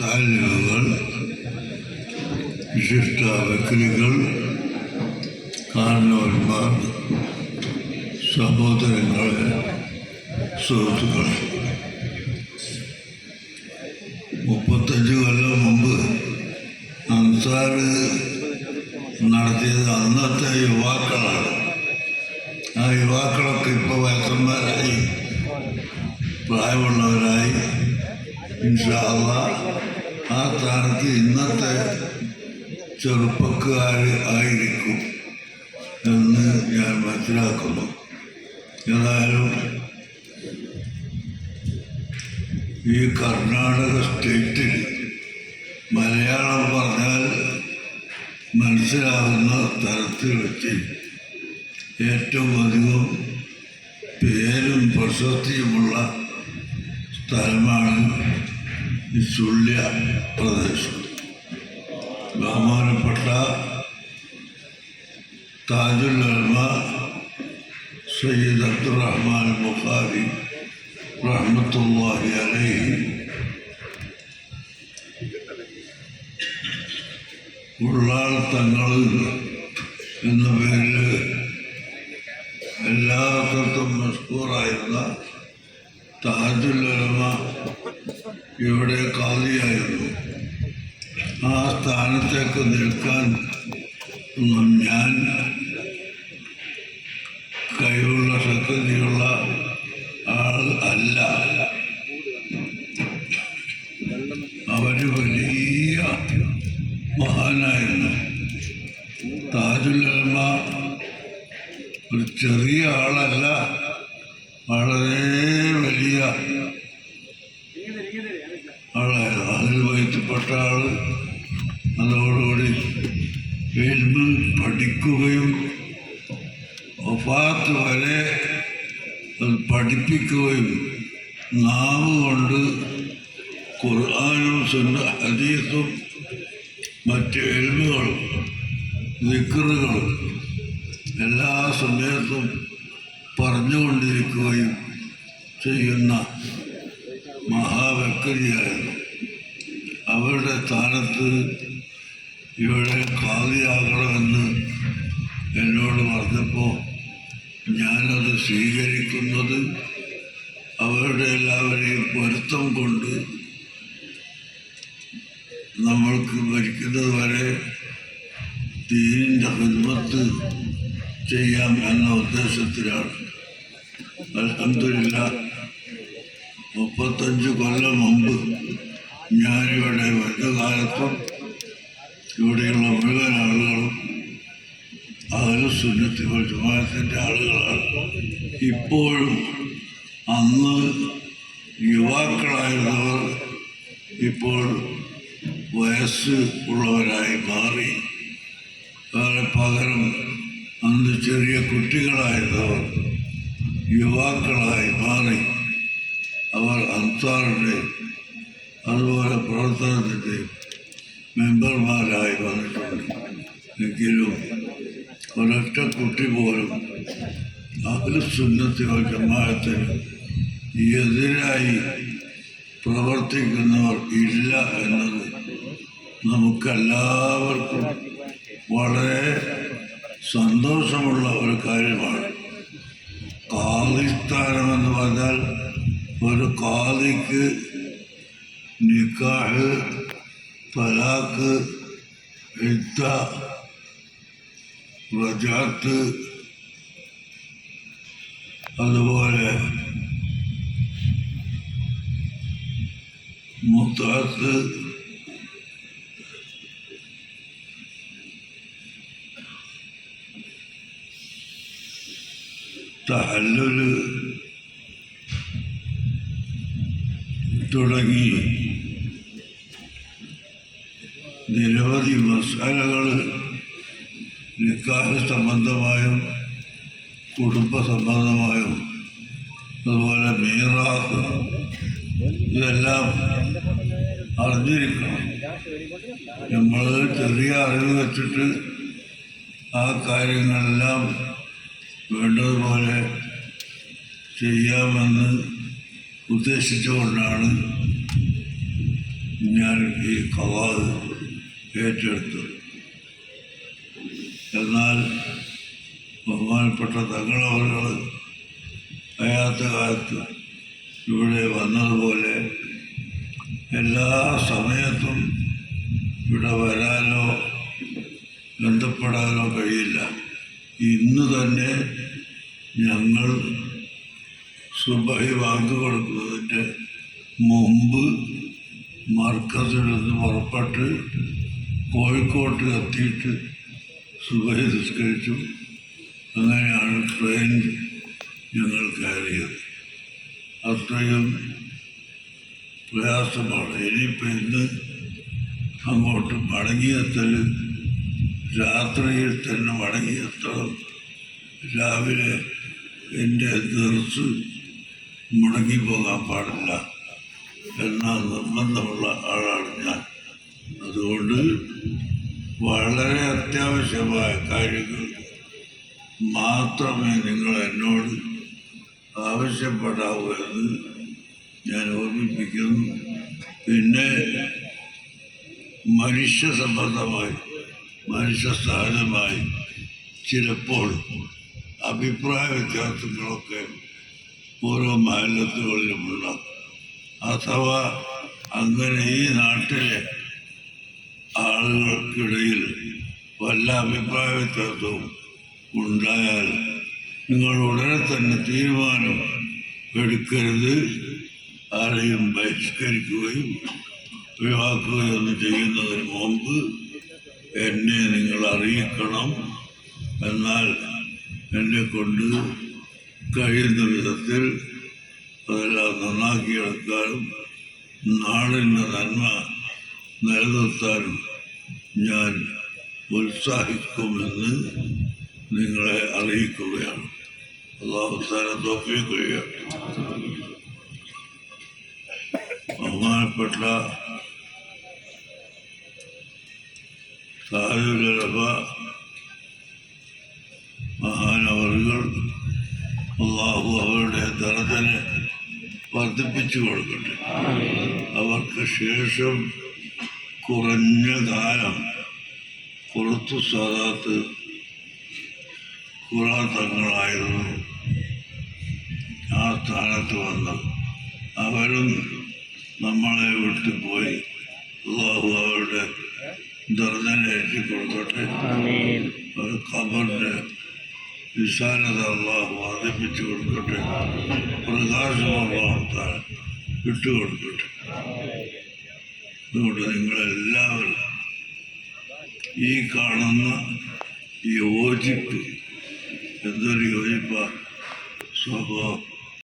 താലിമുകൾ വിശിഷ്ട വ്യക്തികൾ കാരണവന്മാർ സഹോദരങ്ങളെ സുഹൃത്തുക്കൾ മുപ്പത്തഞ്ച് കൊല്ലം മുമ്പ് അൻസാർ നടത്തിയത് അന്നത്തെ യുവാക്കളാണ്. ആ യുവാക്കളൊക്കെ ഇപ്പോൾ വയസ്സന്മാരായി. പ്രായമുള്ളവരായി. ഇൻഷാല്ല ആ സ്ഥാനത്ത് ഇന്നത്തെ ചെറുപ്പക്കാർ ആയിരിക്കും എന്ന് ഞാൻ മനസ്സിലാക്കുന്നു. ഏതായാലും ഈ കർണാടക സ്റ്റേറ്റിൽ മലയാളം പറഞ്ഞാൽ മനസ്സിലാകുന്ന തരത്തിൽ വെച്ച് ഏറ്റവും അധികം പേരും പ്രശസ്തിയുമുള്ള സ്ഥലമാണ് ഈ ചുള്ളിയ പ്രദേശം. ബഹുമാനപ്പെട്ട താജുൽ അൽമ സയ്യിദ് അബ്ദുറഹ്മാൻ ബുഖാരി റഹ്മത്തുള്ളാഹി അലൈഹി. ഉള്ളാൾ തങ്ങൾ എന്ന പേരിൽ എല്ലാ സ്ഥലത്തും മഷ്കൂറായിരുന്ന താജുല്ലമ ഇവിടെ കാലിയായിരുന്നു. ആ സ്ഥാനത്തേക്ക് നിൽക്കാൻ ഞാൻ കഴിവുള്ള ശക്തിയുള്ള ആൾ അല്ല. അവർ വലിയ മഹാനായിരുന്നു. താജുല്ലമ ഒരു ചെറിയ ആളല്ല വളരെ വലിയ ആളായിരുന്നു അതിൽ വഹിച്ചപ്പെട്ട ആൾ അതോടുകൂടി പഠിക്കുകയും ഒഫാത്ത് വരെ പഠിപ്പിക്കുകയും നാവ് കൊണ്ട് ഖുർആാനും സുന്ന ഹദീസും മറ്റ് എൽമുകളും വിക്റുകളും എല്ലാ സമയത്തും പറഞ്ഞുകൊണ്ടിരിക്കുകയും ചെയ്യുന്ന മഹാവ്യക്തിയായിരുന്നു അവരുടെ സ്ഥാനത്ത് ഇവിടെ ഖാദിയാകണമെന്ന് എന്നോട് പറഞ്ഞപ്പോൾ ഞാനത് സ്വീകരിക്കുന്നത് അവരുടെ എല്ലാവരെയും പൊരുത്തം കൊണ്ട് നമ്മൾക്ക് മരിക്കുന്നത് വരെ ദീനിന്റെ ഹിമത്ത് ചെയ്യാം എന്ന ഉദ്ദേശത്തിലാണ്. അലഹമില്ല മുപ്പത്തഞ്ച് കൊല്ലം മുമ്പ് ഞാനിവിടെ വന്ന കാലത്തും ഇവിടെയുള്ള മുഴുവൻ ആളുകളും സുന്നത്തുകൾ ജമാഅത്തിന്റെ ആളുകളാണ്. ഇപ്പോഴും അന്ന് യുവാക്കളായിരുന്നവർ ഇപ്പോൾ വയസ്സ് ഉള്ളവരായി മാറി. അവരെ പകരം അന്ന് ചെറിയ കുട്ടികളായിരുന്നവർ യുവാക്കളായി മാറി. അവർ അൻസാറിന്റെ അതുപോലെ പ്രവർത്തനത്തിന്റെ മെമ്പർമാരായി വന്നിട്ടുണ്ട്. എങ്കിലും ഒരൊറ്റ കുട്ടി പോലും അതിൽ സുന്നത്തിയോ ജമാഅത്തിന് എതിരായി പ്രവർത്തിക്കുന്നവർ ഇല്ല എന്നത് നമുക്കെല്ലാവർക്കും വളരെ സന്തോഷമുള്ള ഒരു കാര്യമാണ്. കാലിസ്ഥാനം എന്ന് പറഞ്ഞാൽ ഒരു കാലിക്ക് നിക്കാഹ് തലാക്ക് ഇത്ത റജാത്ത് അതുപോലെ മുത്താത്ത് തഹല്ലുല് തുടങ്ങി നിരവധി മസാലകൾ നിക്കാഹ് സംബന്ധമായും കുടുംബ സംബന്ധമായും അതുപോലെ മീറാസ് ഇതെല്ലാം അറിഞ്ഞിരിക്കണം. നമ്മൾ ചെറിയ അറിവ് വെച്ചിട്ട് ആ കാര്യങ്ങളെല്ലാം വേണ്ടതുപോലെ ചെയ്യാമെന്ന് ഉദ്ദേശിച്ചുകൊണ്ടാണ് ഞാൻ ഈ കവാത് ഏറ്റെടുത്തു. എന്നാൽ ബഹുമാനപ്പെട്ട തങ്ങളവരുകൾ അയാത്ത കാലത്ത് ഇവിടെ വന്നതുപോലെ എല്ലാ സമയത്തും ഇവിടെ വരാനോ ബന്ധപ്പെടാനോ കഴിയില്ല. ഇന്ന് തന്നെ ഞങ്ങൾ സുബഹി വാക്ക് കൊടുക്കുന്നതിന്റെ മുമ്പ് മർക്കസിൽ നിന്ന് പുറപ്പെട്ട് കോഴിക്കോട്ട് എത്തിയിട്ട് സുബഹി നിസ്കരിച്ചു. അങ്ങനെയാണ് ട്രെയിൻ ഞങ്ങൾ കയറിയത്. അത്രയും പ്രയാസമാണ്. ഇനിയിപ്പോൾ ഇന്ന് അങ്ങോട്ട് മടങ്ങിയെത്തൽ രാത്രിയിൽ തന്നെ മടങ്ങിയെത്തണം. രാവിലെ എന്റെ നിർസ് മുടങ്ങി പോകാൻ പാടില്ല. എന്ന നിർബന്ധമുള്ള ആളാണ് ഞാൻ. അതുകൊണ്ട് വളരെ അത്യാവശ്യമായ കാര്യങ്ങൾ മാത്രമേ നിങ്ങൾ എന്നോട് ആവശ്യപ്പെടാവൂ എന്ന് ഞാൻ ഓർമ്മിപ്പിക്കുന്നു. പിന്നെ മനുഷ്യ സംബന്ധമായി മനുഷ്യ സഹജമായി ചിലപ്പോൾ അഭിപ്രായ വ്യത്യാസങ്ങളൊക്കെ ഓരോ മാലിന്യത്തുകളിലുമുണ്ടാകും അഥവാ അങ്ങനെ ഈ നാട്ടിലെ ആളുകൾക്കിടയിൽ വല്ല അഭിപ്രായ വ്യത്യാസവും ഉണ്ടായാൽ നിങ്ങൾ ഉടനെ തന്നെ തീരുമാനം എടുക്കരുത്. ആരെയും ബഹിഷ്കരിക്കുകയും ഒഴിവാക്കുകയും ഒന്നും ചെയ്യുന്നതിന് മുമ്പ് എന്നെ നിങ്ങൾ അറിയിക്കണം. എന്നാൽ എന്നെ കൊണ്ട് കഴിയുന്ന വിധത്തിൽ അതെല്ലാം നന്നാക്കിയെടുക്കാനും നാടിന്റെ നന്മ നിലനിർത്താനും ഞാൻ ഉത്സാഹിക്കുമെന്ന് നിങ്ങളെ അറിയിക്കുകയാണ്. അള്ളാഹു താര തോപ്പിക്കുകയാണ് ബഹുമാനപ്പെട്ട സായുലഭ മഹാനവറുകൾ അള്ളാഹു അവരുടെ ധനത്തിന് വർദ്ധിപ്പിച്ചു കൊടുക്കട്ടെ. അവർക്ക് ശേഷം കുറഞ്ഞ കാലം പുറത്തു സാധാത്ത് കുറാത്തങ്ങളായിരുന്നു ആ സ്ഥാനത്ത് വന്നത് അവരും നമ്മളെ വിട്ടുപോയി അള്ളാഹു അവരുടെ ദർജനേറ്റി കൊടുക്കട്ടെ. ഒരു ഖബറിന്റെ വിശാലത അള്ളാഹു വർദ്ധിപ്പിച്ചു കൊടുക്കട്ടെ. പ്രകാശം അള്ളാഹു താൻ വിട്ടുകൊടുക്കട്ടെ അതുകൊണ്ട് നിങ്ങളെല്ലാവരും ഈ കാണുന്ന യോജിപ്പ് എന്തൊരു യോജിപ്പ? സ്വഭാവം.